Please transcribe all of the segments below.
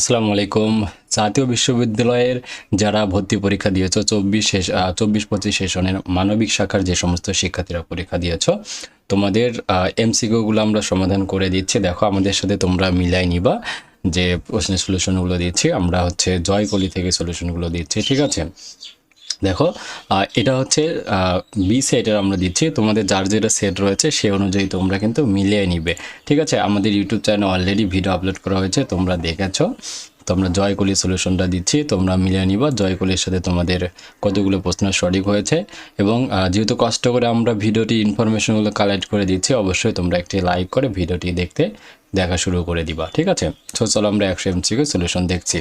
আসসালামু আলাইকুম জাতীয় বিশ্ববিদ্যালয়ের যারা ভর্তি পরীক্ষা দিয়েছ, চব্বিশ শেষ চব্বিশ পঁচিশ সেশনের মানবিক শাখার যে সমস্ত শিক্ষার্থীরা পরীক্ষা দিয়েছ, তোমাদের এমসিকিউগুলো আমরা সমাধান করে দিচ্ছি। দেখো, আমাদের সাথে তোমরা মিলাই নিবা যে প্রশ্নের সলিউশনগুলো দিচ্ছি। আমরা হচ্ছে জয়কলি থেকে সলিউশনগুলো দিচ্ছি, ঠিক আছে? দেখো এটা হচ্ছে বি সেটের আমরা দিচ্ছি। তোমাদের যার যেটা সেট রয়েছে, সে অনুযায়ী তোমরা কিন্তু মিলিয়ে নিবে। ঠিক আছে? আমাদের YouTube channel already video upload করা হয়েছে, তোমরা দেখেছ। তোমরা জয়কলি সলিউশনটা দিচ্ছি, তোমরা মিলিয়ে নিবা। জয়কলির সাথে তোমাদের কতগুলো প্রশ্ন সঠিক হয়েছে। এবং যেহেতু কষ্ট করে আমরা ভিডিওটি ইনফরমেশনগুলো কালেক্ট করে দিচ্ছি, অবশ্যই তোমরা একটি লাইক করে ভিডিওটি দেখতে দেখা শুরু করে দিবা। ঠিক আছে? সো চলো আমরা একশো এমসিকে সলিউশন দেখছি।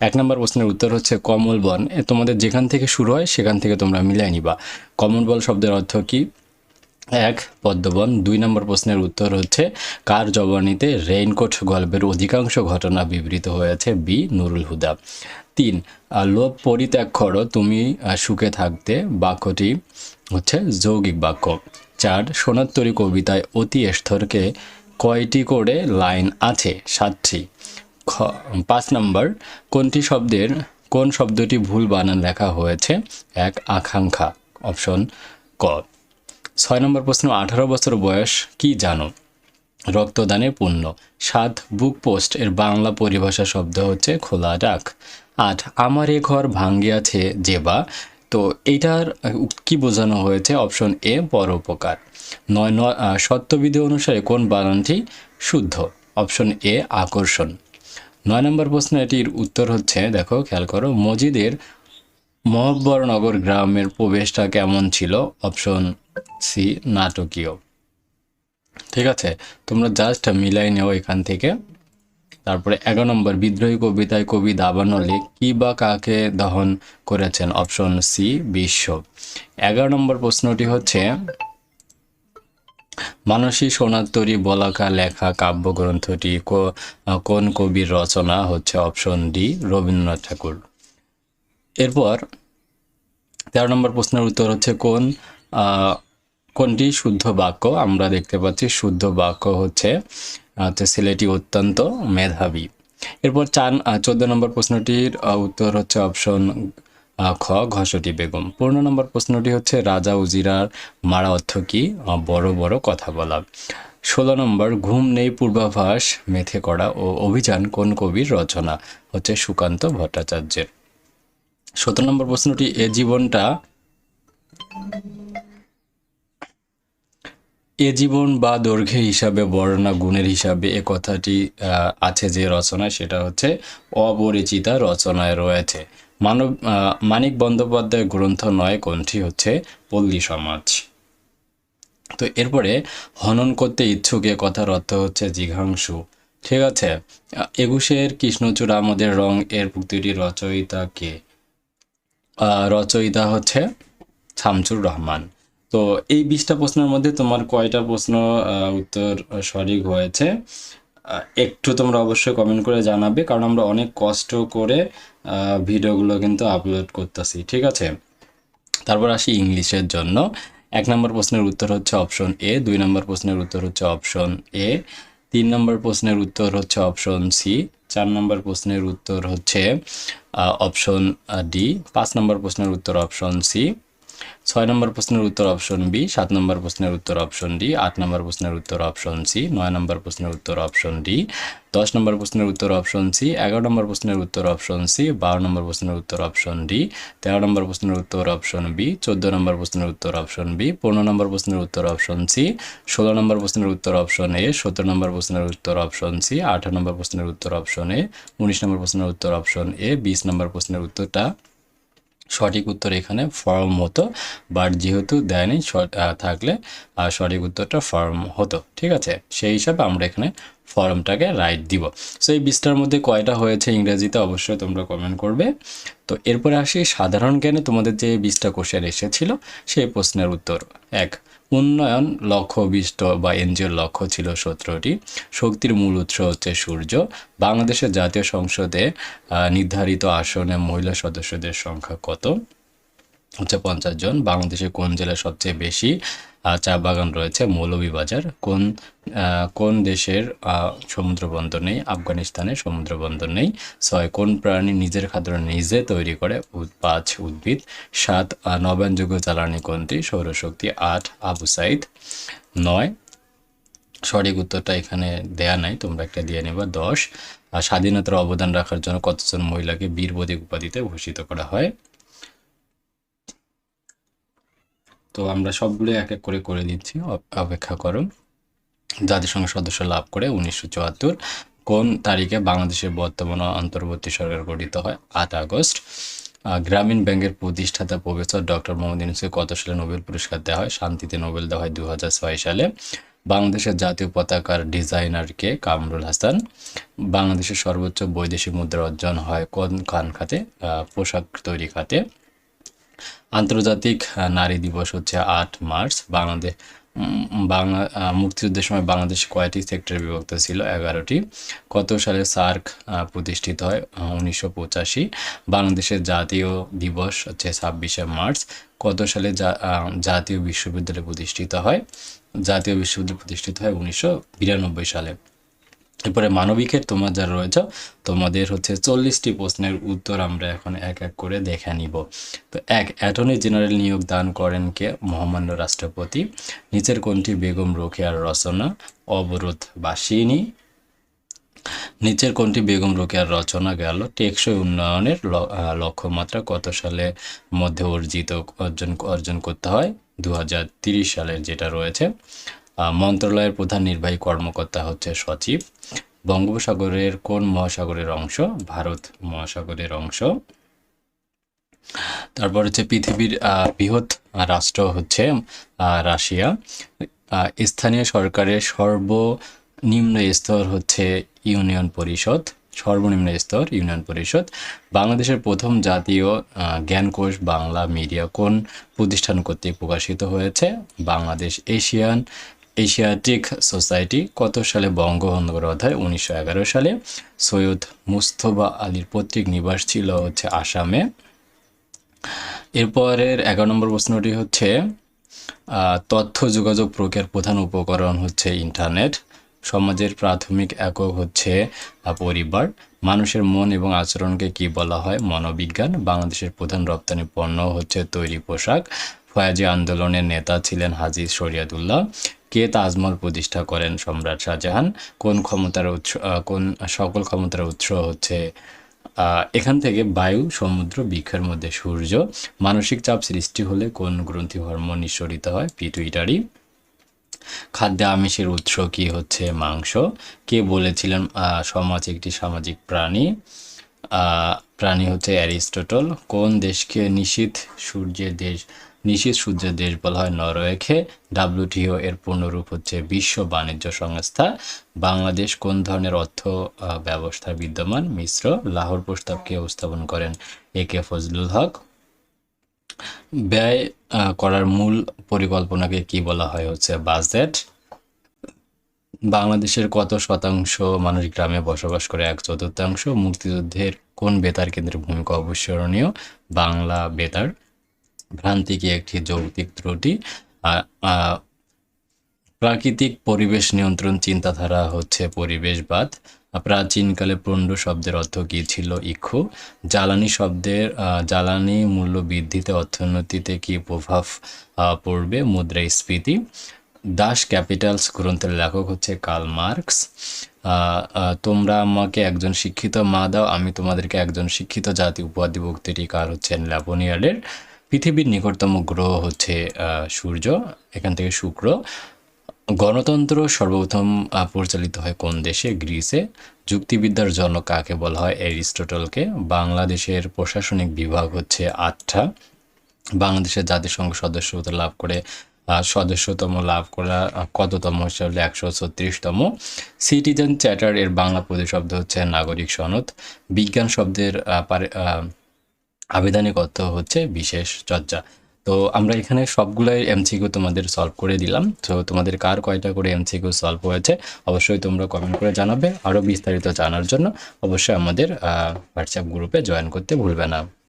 এক নম্বর প্রশ্নের উত্তর হচ্ছে কমল বন তোমাদের যেখান থেকে শুরু হয়, সেখান থেকে তোমরা মিলাই নিবা। কমল বল শব্দের অর্থ কি? এক, পদ্মবন। দুই নম্বর প্রশ্নের উত্তর হচ্ছে, কার জবানিতে রেইনকোট গল্পের অধিকাংশ ঘটনা বিবৃত হয়েছে? বি, নুরুল হুদা। তিন লোভ পরিত্যাগ করো, তুমি সুখে থাকতে। বাক্যটি হচ্ছে যৌগিক বাক্য। চার, সোনাত্তরী কবিতায় অতি স্থরকে কয়টি করে লাইন আছে? সাতটি। খ, পাঁচ নম্বর, কোনটি শব্দের কোন শব্দটি ভুল বানান লেখা হয়েছে? এক, আকাঙ্ক্ষা। অপশন ক। ছয় নম্বর প্রশ্ন, আঠারো বছর বয়স, কি জানো? রক্তদানের পুণ্য। সাত, বুক পোস্ট, এর বাংলা পরিভাষা শব্দ হচ্ছে খোলা ডাক। আট, আমার এ ঘর ভাঙ্গিয়াছে যেবা তো এইটার কি বোঝানো হয়েছে? অপশন এ, পরোপকার। নয় নয় সত্যবিধি অনুসারে কোন বানানটি শুদ্ধ? অপশন এ, আকর্ষণ। নয় নম্বর প্রশ্ন এটির উত্তর হচ্ছে, দেখো, খেয়াল করো মজিদের মহব্বরনগর গ্রামের প্রবেশটা কেমন ছিল? অপশন সি, নাটকীয়। ঠিক আছে, তোমরা জাস্ট মিলাই নেও এখান থেকে। তারপরে এগারো নম্বর, বিদ্রোহী কবিতায় কবি দাবানলে কি বা কাকে দহন করেছেন? অপশন সি, বিশ্ব। এগারো নম্বর প্রশ্নটি হচ্ছে মানসী সোনাত্তরী বলাকা লেখা, কাব্যগ্রন্থটি কোন কবির রচনা হচ্ছে অপশন ডি, রবীন্দ্রনাথ ঠাকুর। এরপর তেরো নম্বর প্রশ্নের উত্তর হচ্ছে কোন কোনটি শুদ্ধ বাক্য? আমরা দেখতে পাচ্ছি শুদ্ধ বাক্য হচ্ছে হচ্ছে ছেলেটি অত্যন্ত মেধাবী। এরপর চার চোদ্দ নম্বর প্রশ্নটির উত্তর হচ্ছে অপশন খ ঘসটি বেগম। পনেরো নম্বর প্রশ্নটি হচ্ছে, রাজা উজিরার মারা অর্থ কি? বড় বড় কথা বলা। ষোলো নম্বর, ঘুম নেই পূর্বাভাস, মেথে করা ও অভিযান কোন কবির রচনা? হচ্ছে সুকান্ত ভট্টাচার্যের। সতেরো নম্বর প্রশ্নটি, এ জীবনটা এ জীবন বা দৈর্ঘ্যের হিসাবে বর্ণনা গুণের হিসাবে, এ কথাটি আছে যে রচনা সেটা হচ্ছে অপরিচিতা রচনায় রয়েছে। মানব মানিক বন্দ্যোপাধ্যায়ের গ্রন্থ নয় কোনটি হচ্ছে পল্লী সমাজ। তো এরপরে, হনন করতে ইচ্ছুক এ কথার অর্থ হচ্ছে জিঘাংশু ঠিক আছে? একুশের কৃষ্ণচূড়া আমাদের রং এর প্রতিটি রচয়িতা কে রচয়িতা হচ্ছে শামসুর রহমান। তো এই বিশটা প্রশ্নের মধ্যে তোমার কয়টা প্রশ্ন উত্তর সঠিক হয়েছে? একটু তোমরা অবশ্যই কমেন্ট করে জানাবে, কারণ আমরা অনেক কষ্ট করে ভিডিওগুলো কিন্তু আপলোড করতেছি, ঠিক আছে? তারপর আসি ইংলিশের জন্য। এক নম্বর প্রশ্নের উত্তর হচ্ছে অপশন এ দুই নম্বর প্রশ্নের উত্তর হচ্ছে অপশন এ তিন নম্বর প্রশ্নের উত্তর হচ্ছে অপশন সি চার নম্বর প্রশ্নের উত্তর হচ্ছে অপশন ডি পাঁচ নম্বর প্রশ্নের উত্তর অপশন সি ছয় নম্বর প্রশ্নের উত্তর অপশন বি সাত নম্বর প্রশ্নের উত্তর অপশন ডি আট নম্বর প্রশ্নের উত্তর অপশন সি নয় নম্বর প্রশ্নের উত্তর অপশন ডি দশ নম্বর প্রশ্নের উত্তর অপশন সি এগারো নম্বর প্রশ্নের উত্তর অপশন সি বারো নম্বর প্রশ্নের উত্তর অপশন ডি তেরো নম্বর প্রশ্নের উত্তর অপশন বি চোদ্দ নম্বর প্রশ্নের উত্তর অপশন বি পনেরো নম্বর প্রশ্নের উত্তর অপশন সি ষোলো নম্বর প্রশ্নের উত্তর অপশন এ সতেরো নম্বর প্রশ্নের উত্তর অপশন সি আঠারো নম্বর প্রশ্নের উত্তর অপশন এ উনিশ নম্বর প্রশ্নের উত্তর অপশন এ বিশ নম্বর প্রশ্নের উত্তরটা সঠিক উত্তর এখানে ফর্ম হতো বাট যেহেতু দেয়নি থাকলে সঠিক উত্তরটা ফর্ম হতো, ঠিক আছে? সেই হিসাবে আমরা এখানে ফর্মটাকে রাইট দিব। সো এই বিশটার মধ্যে কয়টা হয়েছে ইংরেজিতে অবশ্যই তোমরা কমেন্ট করবে। তো, এরপরে আসি, সাধারণ জ্ঞানে তোমাদের যে বিশটা কোশ্চেন এসেছিল, সেই প্রশ্নের উত্তর। এক উন্নয়ন লক্ষ্য লক্ষ্যবিষ্ট বা এনজিওর লক্ষ্য ছিল সতেরোটি। শক্তির মূল উৎস হচ্ছে সূর্য। বাংলাদেশের জাতীয় সংসদে নির্ধারিত আসনে মহিলা সদস্যদের সংখ্যা কত? হচ্ছে পঞ্চাশ জন, বাংলাদেশে কোন জেলায় সবচেয়ে বেশি চা বাগান রয়েছে? মৌলভীবাজার। কোন কোন দেশের সমুদ্র বন্দর নেই? আফগানিস্তানে সমুদ্র বন্দর নেই। ছয়, কোন প্রাণী নিজের খাদ্য নিজে তৈরি করে? পাঁচ, উদ্ভিদ। সাত নবায়নযোগ্য জ্বালানি কোনটি? সৌরশক্তি। আট, আবু সাইদ। নয়, সঠিক উত্তরটা এখানে দেয়া নাই, তোমরা একটা দিয়ে নেবা। দশ স্বাধীনতার অবদান রাখার জন্য কতজন মহিলাকে বীর উপাধিতে ভূষিত করা হয়? তো আমরা সবগুলো এক এক করে করে দিচ্ছি অপ- অপেক্ষা করো জাতিসংঘের সদস্য লাভ করে উনিশশো চুয়াত্তর কোন তারিখে বাংলাদেশের বর্তমান অন্তর্বর্তী সরকার গঠিত হয়? আট আগস্ট। গ্রামীণ ব্যাংকের প্রতিষ্ঠাতা প্রফেসর ডক্টর মোহাম্মদ ইউনুসকে কত সালে নোবেল পুরস্কার দেওয়া হয়? শান্তিতে নোবেল দেওয়া হয় দু হাজার ছয় সালে। বাংলাদেশের জাতীয় পতাকার ডিজাইনারকে কামরুল হাসান। বাংলাদেশের সর্বোচ্চ বৈদেশিক মুদ্রা অর্জন হয় কোন খান খাতে? পোশাক তৈরি খাতে। আন্তর্জাতিক নারী দিবস হচ্ছে আট মার্চ। বাংলাদেশ বাংলা মুক্তিযুদ্ধের সময় বাংলাদেশ কয়টি সেক্টরে বিভক্ত ছিল, এগারোটি। কত সালে সার্ক প্রতিষ্ঠিত হয়? উনিশশো পঁচাশি। বাংলাদেশের জাতীয় দিবস হচ্ছে ছাব্বিশে মার্চ। কত সালে জাতীয় বিশ্ববিদ্যালয় প্রতিষ্ঠিত হয়? জাতীয় বিশ্ববিদ্যালয় প্রতিষ্ঠিত হয় উনিশশো বিরানব্বই সালে। এরপরে মানবিকের তোমার যারা রয়েছে, তোমাদের হচ্ছে চল্লিশটি প্রশ্নের উত্তর আমরা এখন এক এক করে দেখে নিব। তো এক, অ্যাটর্নি জেনারেল নিয়োগ দান করেন কে? মহামান্য রাষ্ট্রপতি। নিচের কোনটি? বেগম রোকেয়ার রচনা। অবরোধ বাসিনী। নিচের কোনটি? বেগম রোকেয়ার রচনা গেল। টেকসই উন্নয়নের লক্ষ্যমাত্রা কত সালে মধ্যে অর্জিত অর্জন অর্জন করতে হয়? দু সালের যেটা রয়েছে। মন্ত্রণালয়ের প্রধান নির্বাহী কর্মকর্তা হচ্ছে সচিব। বঙ্গোপসাগরের কোন মহাসাগরের অংশ? ভারত মহাসাগরের অংশ। তারপর হচ্ছে পৃথিবীর বৃহৎ রাষ্ট্র হচ্ছে রাশিয়া। স্থানীয় সরকারের সর্বনিম্ন স্তর হচ্ছে ইউনিয়ন পরিষদ, সর্বনিম্ন স্তর ইউনিয়ন পরিষদ। বাংলাদেশের প্রথম জাতীয় জ্ঞানকোষ বাংলা মিডিয়া কোন প্রতিষ্ঠান কর্তৃক প্রকাশিত হয়েছে? বাংলাদেশ, এশিয়ান এশিয়াটিক সোসাইটি কত সালে বঙ্গভঙ্গ অধ্যায় উনিশশো এগারো সালে? সৈয়দ মুস্তফা আলীর পৈতৃক নিবাস ছিল হচ্ছে আসামে। এরপরের এগারো নম্বর প্রশ্নটি হচ্ছে তথ্য যোগাযোগ প্রক্রিয়ার প্রধান উপকরণ হচ্ছে ইন্টারনেট। সমাজের প্রাথমিক একক হচ্ছে পরিবার। মানুষের মন এবং আচরণকে কি বলা হয়? মনোবিজ্ঞান। বাংলাদেশের প্রধান রপ্তানি পণ্য হচ্ছে তৈরি পোশাক। ফয়াজি আন্দোলনের নেতা ছিলেন হাজি শরিয়াতুল্লাহ। কে তাজমহল প্রতিষ্ঠা করেন সম্রাট শাহজাহান? কোন ক্ষমতার উৎস কোন সকল ক্ষমতার উৎস হচ্ছে এখান থেকে বায়ু, সমুদ্র, বৃক্ষের মধ্যে সূর্য। মানসিক চাপ সৃষ্টি হলে কোন গ্রন্থি হরমোন নিঃসরিত হয়? পিটুইটারি খাদ্যে আমিষের উৎস কি হচ্ছে? মাংস। কে বলেছিলেন সমাজ একটি সামাজিক প্রাণী? প্রাণী হচ্ছে অ্যারিস্টটল। কোন দেশকে নিশীথ সূর্যের দেশ নিশীথ সূর্যের দেশ বলা হয় নরওয়েকে ডাব্লিউটিও এর পূর্ণরূপ হচ্ছে বিশ্ব বাণিজ্য সংস্থা। বাংলাদেশ কোন ধরনের অর্থ ব্যবস্থা বিদ্যমান? মিশ্র, লাহোর প্রস্তাবকে উপস্থাপন করেন? এ কে ফজলুল হক। ব্যয় করার মূল পরিকল্পনাকে কি বলা হয় হচ্ছে বাজেট? বাংলাদেশের কত শতাংশ মানুষ গ্রামে বসবাস করে? এক চতুর্থাংশ। মুক্তিযুদ্ধের কোন বেতার কেন্দ্রের ভূমিকা অবিস্মরণীয়? বাংলা বেতার। ভ্রান্তি কি একটি যৌক্তিক ত্রুটি প্রাকৃতিক পরিবেশ নিয়ন্ত্রণ চিন্তাধারা হচ্ছে পরিবেশবাদ। প্রাচীনকালে প্রণ্ড শব্দের অর্থ কী ছিল ইক্ষু? জ্বালানি শব্দের জ্বালানি মূল্য বৃদ্ধিতে অর্থনীতিতে কি প্রভাব পড়বে? মুদ্রাস্ফীতি দাস ক্যাপিটালস গ্রন্থের লেখক হচ্ছে কার্ল মার্কস। তোমরা আমাকে একজন শিক্ষিত মা দাও, আমি তোমাদেরকে একজন শিক্ষিত জাতি উপহার দিব কার হচ্ছেন ল্যাবোনিয়ারের পৃথিবীর নিকটতম গ্রহ হচ্ছে সূর্য, এখান থেকে শুক্র। গণতন্ত্র সর্বপ্রথম পরিচালিত হয় কোন দেশে? গ্রিসে। যুক্তিবিদ্যার জনক কাকে বলা হয়? অ্যারিস্টটলকে। বাংলাদেশের প্রশাসনিক বিভাগ হচ্ছে আটটা। বাংলাদেশের জাতিসংঘ সদস্যতা লাভ করে সদস্যতম লাভ করা কততম? হিসাবে একশো ছত্রিশতম। সিটিজেন চ্যাটার এর বাংলা প্রতিশব্দ হচ্ছে নাগরিক সনদ। বিজ্ঞান শব্দের আবেদনিক হচ্ছে বিশেষ চর্চা। তো আমরা এখানে সবগুলোই এমসিকিউ তোমাদের সলভ করে দিলাম। তো তোমাদের কার কয়টা করে এমসিকিউ সলভ হয়েছে অবশ্যই তোমরা কমেন্ট করে জানাবে। আরও বিস্তারিত জানার জন্য অবশ্যই আমাদের হোয়াটসঅ্যাপ গ্রুপে জয়েন করতে ভুলবে না।